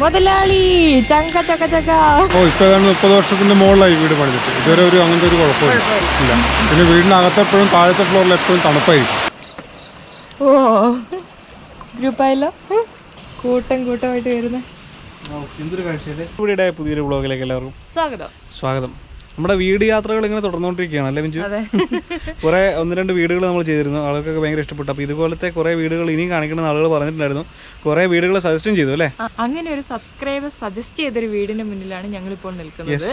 മുതലാളി ചങ്ക ചക്ക ചക്ക. ഓ ഇപ്പൊ ഏതാണ്ട് മുപ്പത് വർഷത്തിന്റെ മുകളിലായി വീട് പണിതിട്ട്. ഇതുവരെ ഒരു അങ്ങനത്തെ ഒരു കുഴപ്പമില്ല. ഇല്ല പിന്നെ വീടിനകത്ത് എപ്പോഴും താഴത്തെ ഫ്ലോറിൽ എപ്പോഴും തണുപ്പായിരിക്കും. ഓ ഗ്രൂപ്പായല്ലോ? കൂട്ടം കൂട്ടമായിട്ട് വരുന്നത് ഇവിടെ പുതിയൊരു ബ്ലോഗിലേക്ക് എല്ലാവർക്കും സ്വാഗതം. സ്വാഗതം. നമ്മുടെ വീട് യാത്രകൾ ഇങ്ങനെ തുടർന്നുകൊണ്ടിരിക്കുകയാണ് അല്ലേ മിഞ്ചു? കുറെ ഒന്ന് രണ്ട് വീടുകൾ നമ്മൾ ചെയ്തിരുന്നു ആളുകൾക്കൊക്കെ ഭയങ്കര ഇഷ്ടപ്പെട്ടു. അപ്പൊ ഇതുപോലത്തെ കുറെ വീടുകൾ ഇനിയും കാണിക്കണമെന്ന് ആളുകൾ പറഞ്ഞിട്ടുണ്ടായിരുന്നു. കുറെ വീടുകൾ സജസ്റ്റും ചെയ്തു അല്ലേ? അങ്ങനെ ഒരു സബ്സ്ക്രൈബർ സജസ്റ്റ് ചെയ്തൊരു വീടിന്റെ മുന്നിലാണ് ഞങ്ങൾ ഇപ്പോൾ നിൽക്കുന്നത്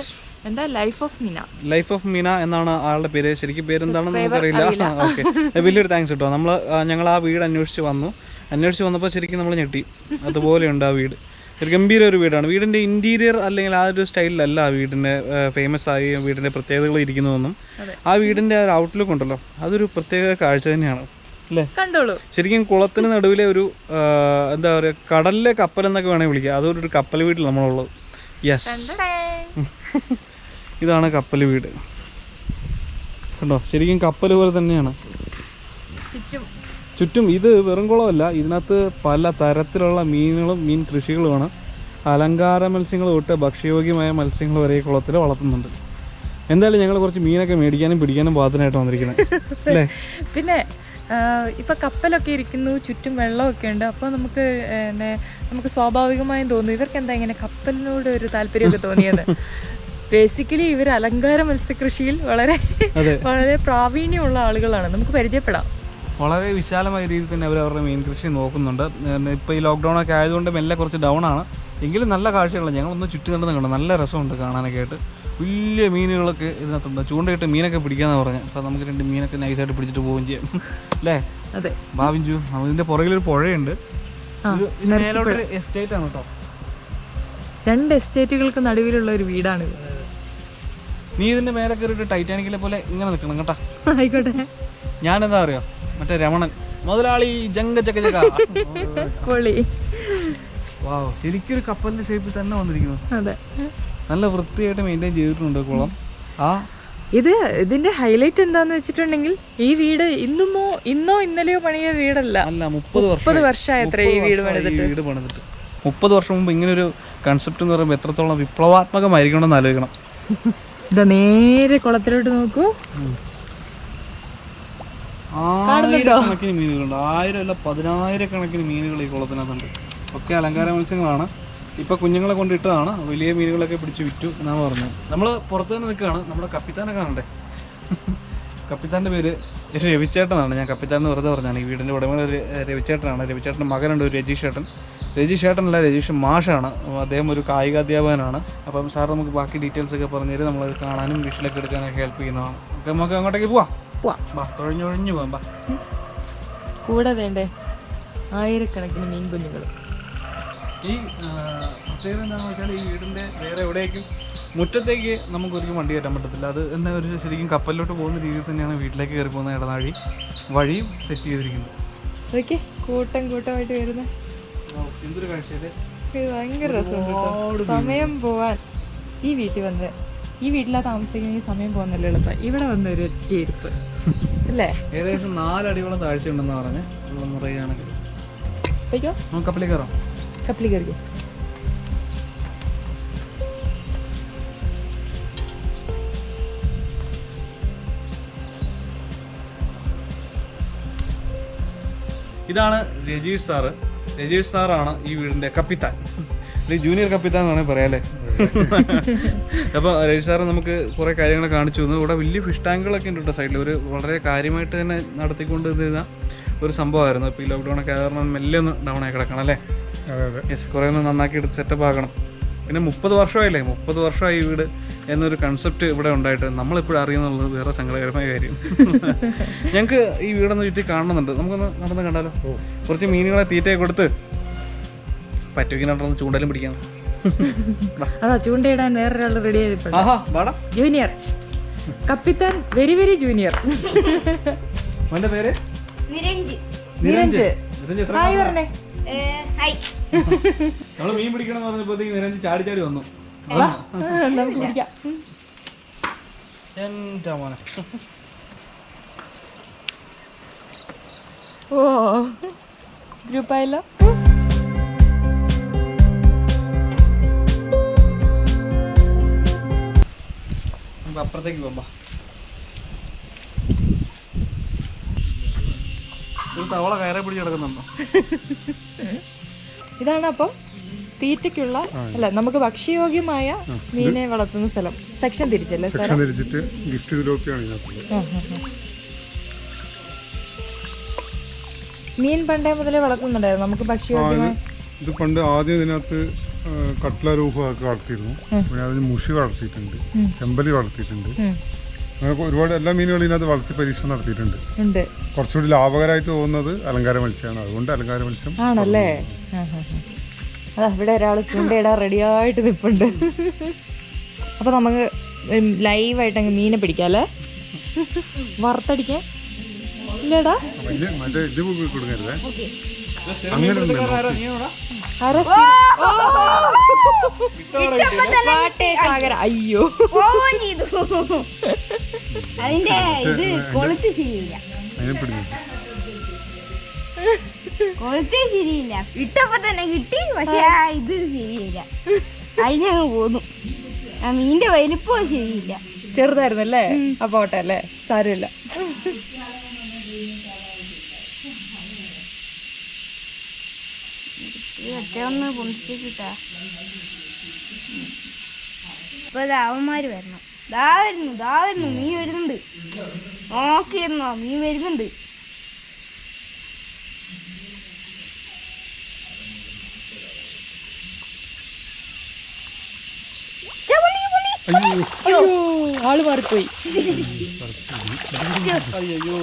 എന്താ life of Meena life of Meena എന്നാണ് ആളുടെ പേര്. ശരിക്കും പേരെന്താണെന്ന് നമുക്കറിയില്ല. ഓക്കെ വലിയൊരു താങ്ക്സ് കേട്ടോ നമ്മൾ ഞങ്ങൾ ആ വീട് അന്വേഷിച്ച് വന്നു. അന്വേഷിച്ച് വന്നപ്പോൾ ശരിക്കും നമ്മൾ ഞെട്ടി. അതുപോലെയുണ്ട് ആ വീട്. ഒരു ഗംഭീര ഒരു വീടാണ്. വീടിന്റെ ഇന്റീരിയർ അല്ലെങ്കിൽ ആ ഒരു സ്റ്റൈലിലല്ല ആ വീടിന്റെ ഫേമസ് ആയി വീടിന്റെ പ്രത്യേകതകൾ ഇരിക്കുന്നതൊന്നും ആ വീടിന്റെ ആ ഒരു ഔട്ട്ലുക്ക് ഉണ്ടല്ലോ അതൊരു പ്രത്യേക കാഴ്ച തന്നെയാണ് അല്ലേ? കണ്ടോളൂ. ശരിക്കും കുളത്തിന് നടുവിലെ ഒരു എന്താ പറയുക കടലിലെ കപ്പൽ എന്നൊക്കെ വേണമെങ്കിൽ വിളിക്കാം. അതൊരു കപ്പൽ വീട്ടിൽ നമ്മളുള്ളത്. യെസ്. ഇതാണ് കപ്പൽ വീട്. കണ്ടോ? ശരിക്കും കപ്പൽ പോലെ തന്നെയാണ്. ചുറ്റും ഇത് വെറും കുളമല്ല. ഇതിനകത്ത് പല തരത്തിലുള്ള മീനുകളും മീൻ കൃഷികളുമാണ്. അലങ്കാര മത്സ്യങ്ങൾ തൊട്ട് ഭക്ഷ്യയോഗ്യമായ മത്സ്യങ്ങൾ വരെ കുളത്തിൽ വളർത്തുന്നുണ്ട്. എന്തായാലും ഞങ്ങൾ കുറച്ച് മീനൊക്കെ മേടിക്കാനും പിടിക്കാനും പാത്രമായിട്ട് വന്നിരിക്കുന്നത് അല്ലേ? പിന്നെ ഇപ്പൊ കപ്പലൊക്കെ ഇരിക്കുന്നു ചുറ്റും വെള്ളമൊക്കെ ഉണ്ട്. അപ്പോൾ നമുക്ക് നമുക്ക് സ്വാഭാവികമായും തോന്നുന്നു ഇവർക്ക് എന്താ ഇങ്ങനെ കപ്പലിനോട് ഒരു താല്പര്യമൊക്കെ തോന്നിയത്? ബേസിക്കലി ഇവർ അലങ്കാര മത്സ്യകൃഷിയിൽ വളരെ വളരെ പ്രാവീണ്യമുള്ള ആളുകളാണ്. നമുക്ക് പരിചയപ്പെടാം. വളരെ വിശാലമായ രീതിയിൽ തന്നെ അവർ അവരുടെ മീൻ കൃഷി നോക്കുന്നുണ്ട്. ഇപ്പോൾ ഈ ലോക്ക്ഡൗൺ ഒക്കെ ആയതുകൊണ്ട് മെല്ലെ കുറച്ച് ഡൗൺ ആണ്. എങ്കിലും നല്ല കാഴ്ചകളാണ് ഞങ്ങളൊന്ന് ചുറ്റി നടന്ന് കണ്ടു. നല്ല രസമുണ്ട് കാണാനൊക്കെ ആയിട്ട്. വലിയ മീനുകളൊക്കെ ഇതിനകത്തുണ്ട്. ചൂണ്ടയിട്ട് മീനൊക്കെ പിടിക്കാന്ന് പറഞ്ഞു. അപ്പോൾ നമുക്ക് രണ്ട് മീനൊക്കെ നൈസായിട്ട് പിടിച്ചിട്ട് പോവുകയും ചെയ്യാം. അല്ലേ? അതെ. ഭാവിഞ്ചു ഇതിന്റെ പുറകിലൊരു പുഴയുണ്ട്. മേലോട്ടൊരു എസ്റ്റേറ്റ് ആണ് കേട്ടോ രണ്ട് എസ്റ്റേറ്റുകൾക്ക് നടുവിലുള്ള ഒരു വീടാണ് നീ ഇതിന്റെ മേലെ കയറിയിട്ട് ടൈറ്റാനിക്കിലെ പോലെ ഇങ്ങനെ നിൽക്കണം കേട്ടോ. ആയിക്കോട്ടെ. ഞാൻ എന്താ അറിയോ? മറ്റേ രമണൻ. മുതലാളി ജങ്ക ചക്ക ചക്ക. പൊളി. വാവ് ശരിക്കും ഒരു കപ്പലിന്റെ ഷേപ്പിൽ തന്നെ വന്നിരിക്കുന്നു. അതെ. നല്ല വൃത്തിയായിട്ട് മെയിന്റെയിൻ ചെയ്തിട്ടുണ്ട് കുളം. ആ. ഇത് ഇതിന്റെ ഹൈലൈറ്റ് എന്താന്ന് വെച്ചിട്ടുണ്ടെങ്കിൽ ഈ വീട് ഇന്നുമോ ഇന്നോ ഇന്നലെയോ പണിയ വീടല്ല. അല്ല മുപ്പത് മുപ്പത് വർഷമായത്രേ ഈ വീട് വീട് പണിതിട്ട്. മുപ്പത് വർഷം മുമ്പ് ഇങ്ങനെ ഒരു കൺസെപ്റ്റ് എന്ന് പറയുമ്പോൾ എത്രത്തോളം വിപ്ലവാത്മകമായിരിക്കണം എന്ന് ആലോചിക്കണം. ഇതാ നേരെ കുളത്തിലോട്ട് നോക്കൂ. ആയിരക്കണക്കിന് മീനുകളുണ്ട്. ആയിരം അല്ല പതിനായിരക്കണക്കിന് മീനുകൾ ഈ കുളത്തിനകത്തുണ്ട്. ഒക്കെ അലങ്കാര മത്സ്യങ്ങളാണ്. ഇപ്പൊ കുഞ്ഞുങ്ങളെ കൊണ്ടിട്ടതാണ് വലിയ മീനുകളൊക്കെ പിടിച്ച് വിറ്റു എന്നാണ് പറഞ്ഞത്. നമ്മൾ പുറത്തു നിന്ന് നിൽക്കുകയാണ്. നമ്മുടെ കപ്പിത്താനെ കാണണ്ടേ? കപ്പിത്താന്റെ പേര് രവിച്ചേട്ടനാണ്. ഞാൻ കപ്പിത്താൻ എന്ന് വെറുതെ പറഞ്ഞാണ്. ഈ വീടിന്റെ ഉടമ രവിച്ചേട്ടനാണ്. രവിച്ചേട്ടന്റെ മകനുണ്ട് ഒരു രജീഷ് ഏട്ടൻ രജീഷ് ഏട്ടനല്ല രജീഷ് മാഷാണ്. അദ്ദേഹം ഒരു കായിക അധ്യാപകനാണ് അപ്പം സാർ നമുക്ക് ബാക്കി ഡീറ്റെയിൽസ് ഒക്കെ പറഞ്ഞു തരും. നമ്മളത് കാണാനും വിഷലൊക്കെ എടുക്കാനൊക്കെ ഹെൽപ്പ് ചെയ്യുന്നതാണ്. നമുക്ക് അങ്ങോട്ടേക്ക് പോവാം. പോവാം. തൊഴിഞ്ഞൊഴിഞ്ഞു കൂടെ വേണ്ടേ? ആയിരക്കണക്കിന് മീൻ കുഞ്ഞുങ്ങൾ ഈ പ്രത്യേകത എന്താണെന്ന് വെച്ചാൽ ഈ വീടിന്റെ വേറെ എവിടേക്കും മുറ്റത്തേക്ക് നമുക്ക് ഒരിക്കലും വണ്ടി കയറ്റാൻ പറ്റത്തില്ല. അത് എന്താ ഒരു ശരിക്കും കപ്പലിലോട്ട് പോകുന്ന രീതിയിൽ തന്നെയാണ് വീട്ടിലേക്ക് കയറി പോകുന്ന ഇടനാഴി വഴിയും സെറ്റ് ചെയ്തിരിക്കുന്നത്. ഓക്കെ കൂട്ടം കൂട്ടമായിട്ട് വരുന്ന. എന്തൊരു കാഴ്ച ഭയങ്കര. സമയം പോവാൻ ഈ വീട്ടിൽ വന്ന്. ഈ വീട്ടിലാ താമസിക്കുന്ന ഈ സമയം പോകുന്നല്ലോ എളുപ്പം ഇവിടെ വന്ന ഒരു ഇരുപ്പ് അല്ലേ? ഏകദേശം നാലടിയോളം പറഞ്ഞ്. നിറയുകയാണെങ്കിൽ അയ്യോ. നമുക്ക് കപ്പലിൽ കയറാം. കപ്പലി കയറിയോ ഇതാണ് രജീഷ് സാറ്. രജീഷ് സാറാണ് ഈ വീടിന്റെ കപ്പിത്താൻ. ജൂനിയർ കപ്പിത്താൻ എന്നാണ് വേണമെങ്കിൽ പറയാം അല്ലേ? അപ്പോൾ രജീഷ് സാറ് നമുക്ക് കുറേ കാര്യങ്ങൾ കാണിച്ചു തന്നു. ഇവിടെ വലിയ ഫിഷ് ടാങ്കുകളൊക്കെ ഉണ്ട് കേട്ടോ സൈഡിൽ ഒരു വളരെ കാര്യമായിട്ട് തന്നെ നടത്തിക്കൊണ്ട് ഇരുന്ന ഒരു സംഭവമായിരുന്നു. ഇപ്പോൾ ഈ ലോക്ക്ഡൗൺ ഒക്കെ കാരണം മെല്ലെ ഒന്ന് ഡൗൺ ആയി കിടക്കണം അല്ലേ? യെസ് കുറേ ഒന്ന് നന്നാക്കി എടുത്ത് സെറ്റപ്പ് ആക്കണം. പിന്നെ മുപ്പത് വർഷമായില്ലേ? മുപ്പത് വർഷമായി വീട് എന്നൊരു കൺസെപ്റ്റ് ഇവിടെ ഉണ്ടായിട്ട്. നമ്മളിപ്പോഴും അറിയുന്നുള്ളത് വേറെ സങ്കടകരമായ കാര്യം. ഞങ്ങൾക്ക് ഈ വീടൊന്ന് ചുറ്റി കാണുന്നുണ്ട് നമുക്കൊന്ന് നടന്ന് കണ്ടാലോ? കുറച്ച് മീനുകളെ തീറ്റയൊക്കെ കൊടുത്ത് പറ്റുമെങ്കിൽ നടന്ന് ചൂണ്ടലും പിടിക്കാം. അതാ ചൂണ്ടയിടാൻ വേറൊരാൾ റെഡി ആയിട്ടുണ്ട്. വാടാ. ജൂനിയർ കപ്പിത്താൻ വെരി വെരി ജൂനിയർ പേര്? നിരഞ്ജ്. നിരഞ്ജ്. നിരഞ്ജ്. ഹായ് പറഞ്ഞേ. ഹായ്. നമ്മൾ മീൻ പിടിക്കണം എന്ന് പറഞ്ഞപ്പോഴത്തേക്ക് നിരഞ്ജ് ചാടി ചാടി വന്നു. നമുക്ക് പിടിക്കാം. മോനെ. ഓ. ഗ്രൂപ്പായല്ലോ. നമുക്ക് അപ്പുറത്തേക്ക് പോകാം ഒരു തവള കയറെ പിടിച്ച് കിടക്കുന്നുണ്ടോ? ഇതാണ് അപ്പം തീറ്റയ്ക്കുള്ള അല്ല നമുക്ക് ഭക്ഷ്യയോഗ്യമായ മീനെ വളർത്തുന്ന സ്ഥലം. സെക്ഷൻ തിരിച്ചല്ലേ സെക്ഷൻ തിരിച്ചിട്ട് ഗിഫ്റ്റ് ഇതിലൊക്കെയാണ്. മീൻ പണ്ടേ മുതലേ വളർത്തുന്നുണ്ടായിരുന്നു. നമുക്ക് ഭക്ഷ്യയോഗ്യമായ ഇത് പണ്ട് ആദ്യം ഇതിനകത്ത് കട്ട്ല രൂപമൊക്കെ വളർത്തിയിരുന്നു. പിന്നെ അതിന് മുഷി വളർത്തിയിട്ടുണ്ട്. ചെമ്പലി വളർത്തിയിട്ടുണ്ട്. അങ്ങനെ ഒരുപാട് എല്ലാ മീനുകളും ഇതിനകത്ത് വളർത്തി പരീക്ഷണം നടത്തിയിട്ടുണ്ട്. ഉണ്ട്. കുറച്ചുകൂടി ലാഭകരമായിട്ട് തോന്നുന്നത് അലങ്കാര മത്സ്യമാണ്. അതുകൊണ്ട് അലങ്കാര മത്സ്യം ആണല്ലേ? ഇവിടെ ഒരാൾ ചൂണ്ടയിടാൻ റെഡിയായിട്ട് നിൽപ്പുണ്ട് അപ്പൊ നമുക്ക് ലൈവായിട്ട് അങ്ങ് മീനെ പിടിക്കാം അല്ലേ? വറുത്തടിക്കാൻ? ഇല്ലടാ. മറ്റേ ഇത് കൊടുക്കരുതേ. അങ്ങനെ. അറസ്റ്റ് സാഗര. അയ്യോ. പോവുകയും ചെയ്തു അതിന്റെ ഇത് കൊളുത്ത് ശരിയില്ല. കൊളുത്ത് ശരിയില്ല. ഇട്ടപ്പോ തന്നെ കിട്ടി പക്ഷെ ആ ഇത് ശരിയില്ല. അതിനങ്ങ് പോന്നു. ആ മീന്റെ വലിപ്പവും ശരിയില്ല. ചെറുതായിരുന്നല്ലേ? ആ പോട്ടെ അല്ലേ? സാരമില്ല. ഒറ്റ ഒന്ന് പൊന്നിച്ചിട്ടാ ഇപ്പൊ ദാ അവന്മാര് വരണം. ദാ വരുന്നു ദാ വരുന്നു മീൻ വരുന്നുണ്ട്. നോക്കിയിരുന്നോ മീൻ വരുന്നുണ്ട്. അയ്യോ ആൾ മാറിപ്പോയി. അയ്യോ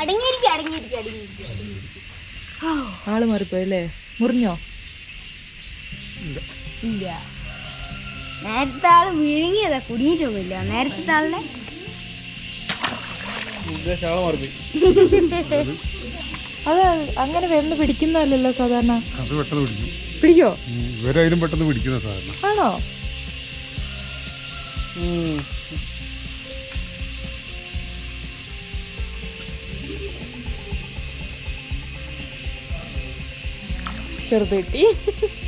അടങ്ങിയിരിക്കും അടങ്ങിയിരിക്കും അടങ്ങിയിരിക്കും. ആൾ മാറിപ്പോയി അല്ലേ? മുറിഞ്ഞോ? ഇല്ല. നേരത്തെ ആൾ വിഴുങ്ങിയതാ കുടുങ്ങിയിട്ടൊന്നുമില്ല നേരത്തെ മാറിപ്പോയി അത് അങ്ങനെ വരുന്ന പിടിക്കുന്നതല്ലല്ലോ സാധാരണ. അത് പെട്ടെന്ന് പിടിക്കും. പിടിക്കോ? ഇവരായാലും പെട്ടെന്ന് പിടിക്കുന്ന സാധാരണ. ആണോ. ചെറുത് കിട്ടി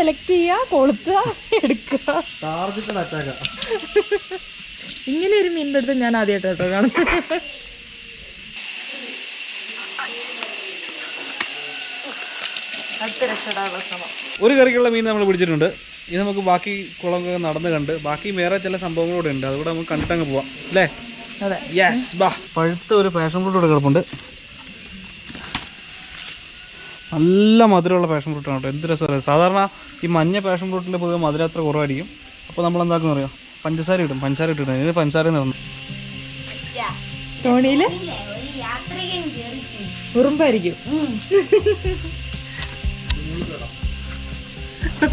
സെലക്ട് ചെയ്യാ കൊളുത്തുക എടുക്കുക. ടാർഗറ്റഡ് അറ്റാക്കാ ഇങ്ങനെ ഒരു മീൻ അടുത്ത് ഞാൻ ആദ്യമായിട്ട് കേട്ടോ കാണുന്നത്. രക്ഷടാനുള്ള ഒരു കറിക്കുള്ള മീൻ നമ്മൾ പിടിച്ചിട്ടുണ്ട്. ഇത് നമുക്ക് ബാക്കി കുളമൊക്കെ നടന്ന് കണ്ട് ബാക്കി വേറെ ചില സംഭവങ്ങളൂടെ ഉണ്ട്. അതുകൂടെ നമുക്ക് കണ്ടിട്ടങ്ങ് പോവാം. അല്ലേ? അതെ. യെസ് ബാ. പഴുത്ത ഒരു പാഷൻ ഫ്രൂട്ട് ഇവിടെ കിടപ്പുണ്ട്. നല്ല മധുരമുള്ള പാഷൻ ഫ്രൂട്ടാണ് കേട്ടോ. എന്ത് രസമാണ് സാധാരണ ഈ മഞ്ഞ പാഷൻ ഫ്രൂട്ടിൽ പൊതുവെ മധുരം അത്ര കുറവായിരിക്കും. അപ്പോൾ നമ്മൾ എന്താക്കുന്ന അറിയാം പഞ്ചസാര ഇടും. പഞ്ചസാര ഇട്ടിട്ട് ഇത് പഞ്ചസാര യാത്രികൻ കേറിപ്പോയി ഉറുമ്പായിരിക്കും.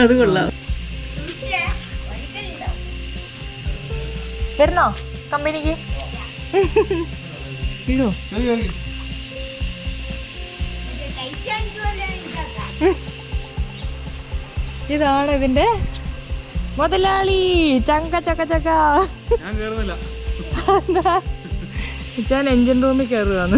അത് കൊള്ളാം. കമ്പനിക്ക്? ഉണ്ടാക്കാം ഇതാണ് ഇതിന്റെ മുതലാളി. ചങ്ക ചക്ക ചക്ക. ഞാൻ എഞ്ചിൻ റൂമിൽ കയറുകയാണ്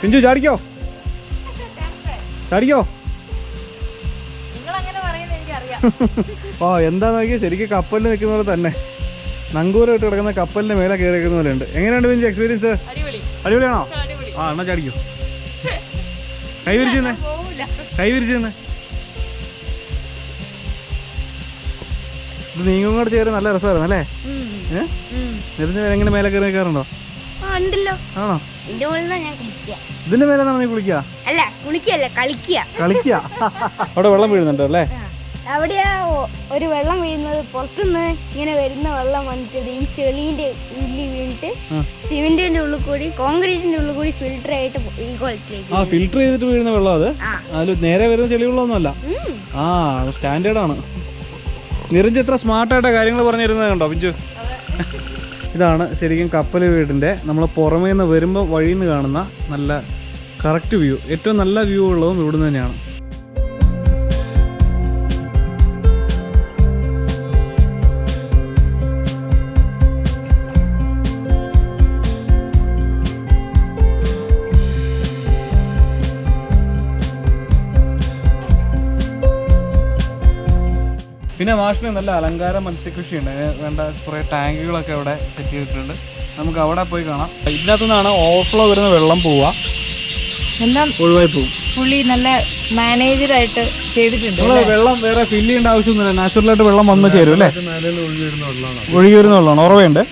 പിഞ്ചു ചാടിക്കോ? ചാടിക്കോ? നിങ്ങൾ അങ്ങനെ പറയുന്നത് എനിക്കറിയാം. ഓ എന്താ നോക്കിയാൽ ശരിക്കും കപ്പലിൽ നിൽക്കുന്ന പോലെ തന്നെ. നങ്കൂരം ഇട്ട് കിടക്കുന്ന കപ്പലിന്റെ മേലെ കയറി നിൽക്കുന്ന പോലെ ഉണ്ട് എങ്ങനെയുണ്ട് ബിഞ്ചി എക്സ്പീരിയൻസ് അടിപൊളി. അടിപൊളിയാണോ? അടിപൊളി. ആ എന്നാ ചാടിക്കോ. കൈ വിരിച്ചെന്നേ കൈ വിരിച്ചെന്നേ ഇത് നീങ്ങും കൂടെ ചേരാൻ നല്ല രസമായിരുന്നു അല്ലേ? ഏഹ് നിരഞ്ഞ എങ്ങനെ മേലെ കയറി നിൽക്കാറുണ്ടോ? ആണോ? ഇതിന്റെ മേലെ നീ കളിക്കുക? കളിക്കുക. അവിടെ വെള്ളം വീഴുന്നുണ്ടോ അല്ലേ? അവിടെയാ ഒരു വെള്ളം വീഴുന്നത്. പുറത്തുനിന്ന് ഇങ്ങനെ വരുന്ന വെള്ളം വന്നിട്ട് ഈ ചെളിന്റെ ഉള്ളിൽ വീണിട്ട് സിമെന്റിന്റെ ഉള്ളിൽ കൂടി കോൺക്രീറ്റിന്റെ ഉള്ളിൽ കൂടി ഫിൽട്ടർ ആയിട്ട് ഈ കുളത്തിലേക്ക് ആ ഫിൽട്ടർ ചെയ്തിട്ട് വീഴുന്ന വെള്ളം അത്. അതിൽ നേരെ വരുന്ന ചെളിവെള്ളമൊന്നുമല്ല. ആ ആണ്. നിരഞ്ജ് എത്ര സ്മാർട്ടായിട്ട് കാര്യങ്ങൾ പറഞ്ഞു തരുന്നത് കണ്ടോ പിഞ്ചു ഇതാണ് ശരിക്കും കപ്പൽ വീടിന്റെ. നമ്മൾ പുറമേ നിന്ന് വരുമ്പോൾ വഴിയിൽ നിന്ന് കാണുന്ന നല്ല കറക്റ്റ് വ്യൂ ഏറ്റവും നല്ല വ്യൂ ഉള്ളതും ഇവിടുന്ന് തന്നെയാണ്. പിന്നെ മാഷിന് നല്ല അലങ്കാര മത്സ്യകൃഷിയുണ്ട്. അതിന് വേണ്ട കുറേ ടാങ്കുകളൊക്കെ അവിടെ സെറ്റ് ചെയ്തിട്ടുണ്ട്. നമുക്ക് അവിടെ പോയി കാണാം. ഇതിനകത്തു നിന്നാണ് ഓവർഫ്ലോ വരുന്ന വെള്ളം പോവുക. എല്ലാം ഒഴിവായി പോകും പുള്ളി നല്ല മാനേജറായിട്ട് ചെയ്തിട്ടുണ്ട് നമ്മൾ വെള്ളം വേറെ ഫില്ല് ചെയ്യേണ്ട ആവശ്യമൊന്നുമില്ല. നാച്ചുറലായിട്ട് വെള്ളം വന്ന് ചേരും അല്ലേ? ഒഴുകി വരുന്ന വെള്ളമാണ്. ഒഴുകി വരുന്ന വെള്ളമാണ്. ഉറവയുണ്ട്.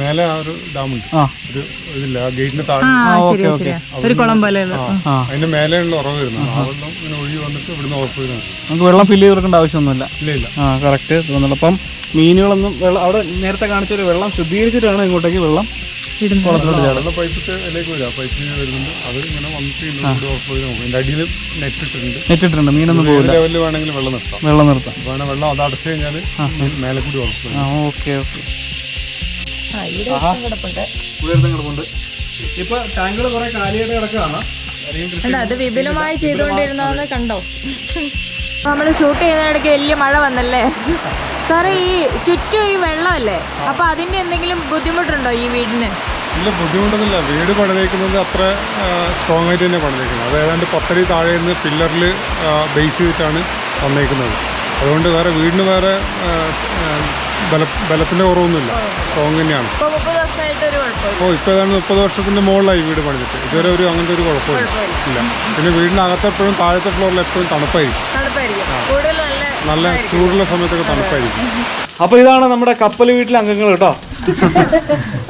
മേലെ ആ ഒരു ഡാമുണ്ട്. ആ. ഒരു ഇതില്ല ആ ഗേറ്റിന് താഴെ. ആ ഓക്കെ ശരിയാ. ഓക്കെ. ശരിയാ ഒരു കുളം പോലെയുള്ള ആ അതിന്റെ മേലെയുള്ള ഉറവ് വരുന്നത്. ആ വെള്ളം ഇങ്ങനെ ഒഴുകി വന്നിട്ട് ഇവിടുന്ന് ഉറപ്പ് വരുന്നത് നമുക്ക് വെള്ളം ഫില്ല് ചെയ്ത് കൊടുക്കേണ്ട ആവശ്യമൊന്നുമില്ല. ഇല്ല ഇല്ല. ആ കറക്റ്റ് തോന്നുന്നുണ്ട് അപ്പം മീനുകളൊന്നും വെള്ളം അവിടെ നേരത്തെ കാണിച്ചൊരു വെള്ളം ശുദ്ധീകരിച്ചിട്ടാണ് ഇങ്ങോട്ടേക്ക് വെള്ളം വെള്ളം അതിലേക്ക് പൈപ്പിൽ വരുന്നുണ്ട്. അത് ഇങ്ങനെ വന്നിട്ട് ഇങ്ങോട്ട് ഉറപ്പ് വരും അതിന്റെ അടിയിൽ നെറ്റ് ഇട്ടിട്ടുണ്ട്. നെറ്റിട്ടുണ്ട് മീനൊന്നും ലെവലിൽ വെള്ളം നിർത്താം. വെള്ളം നിർത്താം. വേണേ വെള്ളം അത് അടച്ചു കഴിഞ്ഞാൽ മേലെ കൂടി ഉറപ്പ് വരും ആ ഓക്കെ ഓക്കെ. കിടപ്പുണ്ട്. കിടപ്പുണ്ട്. ഇപ്പൊ ടാങ്കുകൾ കുറെ കാലിയായിട്ട് കിടക്കുകയാണ്. അത് വിപുലമായി ചെയ്തുകൊണ്ടിരുന്നതെന്ന് കണ്ടോ? നമ്മൾ ഷൂട്ട് ചെയ്യുന്നതിടയ്ക്ക് വലിയ മഴ വന്നല്ലേ? സാറേ ഈ ചുറ്റും ഈ വെള്ളമല്ലേ? അപ്പൊ അതിന്റെ എന്തെങ്കിലും ബുദ്ധിമുട്ടുണ്ടോ ഈ വീടിന്? ഇല്ല ബുദ്ധിമുട്ടൊന്നുമില്ല. വീട് പണിതേക്കുന്നത് അത്ര സ്ട്രോങ് ആയിട്ട് തന്നെ പണിതേക്കുന്നത്. അത് ഏതാണ്ട് പത്തടി താഴെ നിന്ന് പില്ലറിൽ ബേസ് ചെയ്തിട്ടാണ് വന്നേക്കുന്നത്. അതുകൊണ്ട് വേറെ വീടിന് വേറെ ബല ബലത്തിന്റെ കുറവൊന്നുമില്ല. സ്ട്രോങ് തന്നെയാണ്. ഇപ്പൊ അപ്പോൾ ഇപ്പോൾ ഏതാണ്ട് മുപ്പത് വർഷത്തിന്റെ മുകളിലായി വീട് പണിതിട്ട്. ഇതുവരെ ഒരു അങ്ങനത്തെ ഒരു കുഴപ്പമില്ല. ഇല്ല. പിന്നെ വീടിനകത്തെപ്പോഴും താഴത്തെ ഫ്ലോറിൽ എപ്പോഴും തണുപ്പായിരിക്കും. നല്ല ചൂടുള്ള സമയത്തൊക്കെ തണുപ്പായിരിക്കും. അപ്പൊ ഇതാണ് നമ്മുടെ കപ്പൽ വീട്ടിലെ അംഗങ്ങൾ കേട്ടോ.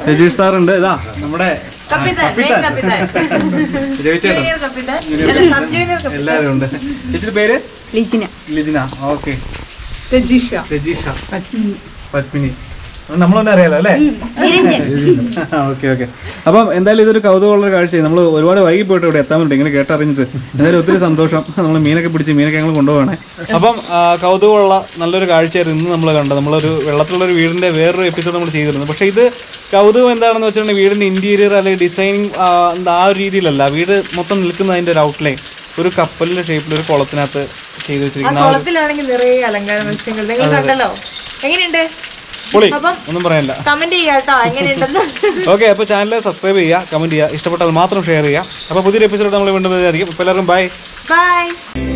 രജീഷ് സാർ ഉണ്ട് ഇതാ നമ്മുടെ എല്ലാരും ഉണ്ട്. ചേച്ചിയുടെ പേര്? ലിജിന. ലിജിന. ഓക്കെ. രജീഷ. രജീഷ. പത്മിനി. നമ്മളൊന്നും അറിയാലോ അല്ലേ? Okay okay. അപ്പം എന്തായാലും ഇതൊരു കൗതുകമുള്ള കാഴ്ചയായി. നമ്മൾ ഒരുപാട് വൈകി പോയിട്ട് ഇവിടെ എത്താൻ പറ്റും ഇങ്ങനെ കേട്ടറിഞ്ഞിട്ട്. എന്തായാലും ഒത്തിരി സന്തോഷം. നമ്മൾ മീനൊക്കെ പിടിച്ച് മീനൊക്കെ ഞങ്ങൾ കൊണ്ടുപോകണേ അപ്പം കൗതുകമുള്ള നല്ലൊരു കാഴ്ചയായിരുന്നു ഇന്ന് നമ്മൾ കണ്ടത്. നമ്മളൊരു വെള്ളത്തിലുള്ള ഒരു വീടിന്റെ വേറൊരു എപ്പിസോഡ് നമ്മൾ ചെയ്തിരുന്നു. പക്ഷേ ഇത് കൗതുകം എന്താണെന്ന് വെച്ചിട്ടുണ്ടെങ്കിൽ വീടിന്റെ ഇന്റീരിയർ അല്ലെങ്കിൽ ഡിസൈനിങ് ആ ഒരു രീതിയിലല്ല. വീട് മൊത്തം നിൽക്കുന്ന അതിന്റെ ഒരു ഔട്ട്ലൈൻ ഒരു കപ്പലിന്റെ ഷേപ്പിൽ ഒരു കുളത്തിനകത്ത് ചെയ്തു വെച്ചിരിക്കുന്നത് വെച്ചിരിക്കുന്ന കുളത്തിലാണെങ്കിൽ നിറയെ അലങ്കാര മത്സ്യങ്ങൾ. നിങ്ങൾ കണ്ടല്ലോ? എങ്ങനെയുണ്ട്? അപ്പം- ഒന്നും പറയാനില്ല കമന്റ് ചെയ്യാട്ടോ എങ്ങനെയുണ്ടെന്ന്. ഓക്കെ അപ്പോൾ ചാനൽ സബ്സ്ക്രൈബ് ചെയ്യുക കമന്റ് ചെയ്യുക. ഇഷ്ടപ്പെട്ടാൽ മാത്രം ഷെയർ ചെയ്യുക. അപ്പോൾ പുതിയൊരു എപ്പിസോഡ് നമ്മൾ വീണ്ടും വരുന്നതായിരിക്കും. എല്ലാവരും എല്ലാവർക്കും ബൈ ബൈ